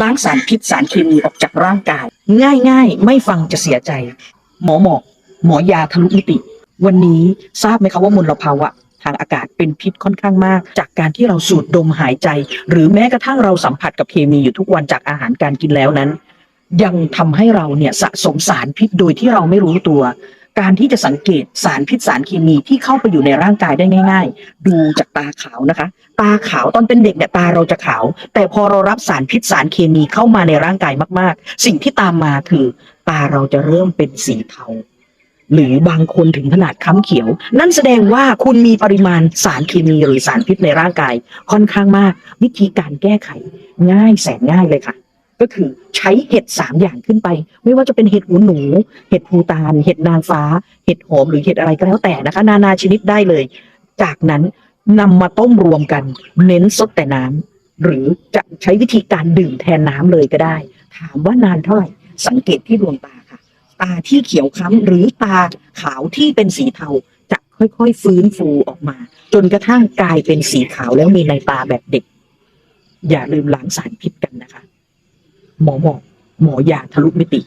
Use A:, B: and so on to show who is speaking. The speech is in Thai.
A: ล้างสารพิษสารเคมีออกจากร่างกาย ง่ายๆ ไม่ฟังจะเสียใจ หมอหมอกหมอยาทะลุมิติ วันนี้ทราบไหมคะว่ามลภาวะทางอากาศเป็นพิษค่อนข้างมาก จากการที่เราสูดดมหายใจ หรือแม้กระทั่งเราสัมผัสกับเคมีอยู่ทุกวันจากอาหารการกินแล้วนั้น ยังทำให้เราเนี่ยสะสมสารพิษโดยที่เราไม่รู้ตัว การที่จะสังเกตสารพิษสารเคมีที่เข้าไปอยู่ในร่างกายได้ง่าย ๆ ดูจากตาขาวนะคะ ตาขาวตอนเป็นเด็กเนี่ยตาเราจะขาว แต่พอเรารับสารพิษสารเคมีเข้ามาในร่างกายมาก ๆ สิ่งที่ตามมาคือ ตาเราจะเริ่มเป็นสีเทาหรือบางคนถึงขนาดค้ำเขียว นั่นแสดงว่าคุณมีปริมาณสารเคมีหรือสารพิษในร่างกาย ค่อนข้างมาก วิธีการแก้ไข ง่ายแสนง่ายเลยค่ะ ก็คือใช้เห็ดสามอย่างขึ้นไป ไม่ว่าจะเป็นเห็ดหูหนู เห็ดภูตานเห็ดนางฟ้า เห็ดหอมหรือเห็ดอะไรก็แล้วแต่นะคะ นานาชนิดได้เลย จากนั้นนำมาต้มรวมกัน เน้นสดแต่น้ำหรือจะใช้วิธีการดื่มแทนน้ำเลยก็ได้ ถามว่านานเท่าไหร่ สังเกตที่ดวงตาค่ะ ตาที่เขียวคล้ำหรือตาขาวที่เป็นสีเทาจะค่อยๆ ฟื้นฟูออกมา จนกระทั่งกลายเป็นสีขาวแล้วมีในตาแบบเด็ก อย่าลืมล้างสารพิษกันนะคะ หมอบอกหมอยาทะลุมิติ